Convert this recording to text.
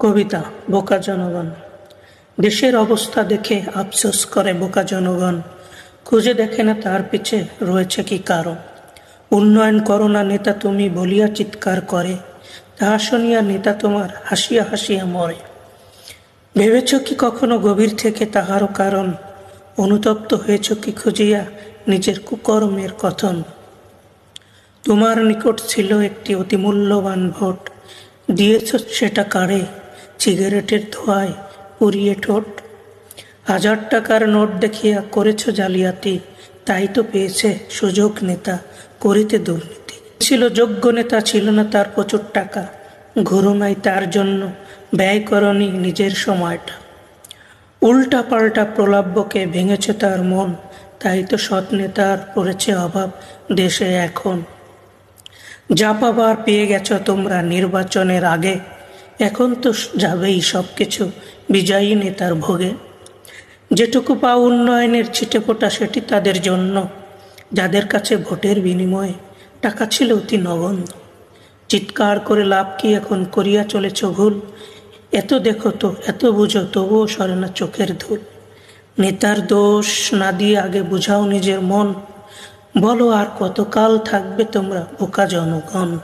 কবিতা, বোকা জনগণ। দেশের অবস্থা দেখে আফসোস করে বোকা জনগণ। খুঁজে দেখে না তার পিছে রয়েছে কি কারণ। উন্নয়ন করোনা নেতা তুমি, বলিয়া চিৎকার করে। তাহা শুনিয়া নেতা তোমার হাসিয়া হাসিয়া মরে। ভেবেছ কি কখনো গভীর থেকে তাহারও কারণ? অনুতপ্ত হয়েছ কি খুঁজিয়া নিজের কুকর্মের কথন? তোমার নিকট ছিল একটি অতি মূল্যবান ভোট। দিয়েছ সেটা কারে? সিগারেটের ধোঁয়ায় পুড়িয়ে ঠোঁট। হাজার টাকার নোট দেখিয়া করেছ জালিয়াতি, তাই তো পেয়েছে সুযোগ নেতা, করিতে দুর্নীতি। ছিল যোগ্য নেতা, ছিল না তার প্রচুর টাকা। ঘুরো নাই তার জন্য, ব্যয় করনি নিজের সময়টা। উল্টা পাল্টা প্রলাব্যকে ভেঙেছে তার মন, তাই তো সৎ নেতার পড়েছে অভাব দেশে এখন। যা পাবার পেয়ে গেছ তোমরা নির্বাচনের আগে। এখন তো যাবেই সব কিছু বিজয়ী নেতার ভোগে। যেটুকু পা উন্নয়নের ছিটেফোঁটা সেটি তাদের জন্য। যাদের কাছে ভোটের বিনিময়ে টাকা ছিল অতি নগণ্য। চিৎকার করে লাভ কি এখন করিয়া চলেছ ভুল? এত দেখো তো, এত বুঝো, তবুও সরে না চোখের ধুল। নেতার দোষ না দিয়ে আগে বুঝাও নিজের মন। বলো আর কতকাল থাকবে তোমরা বোকা জনগণ?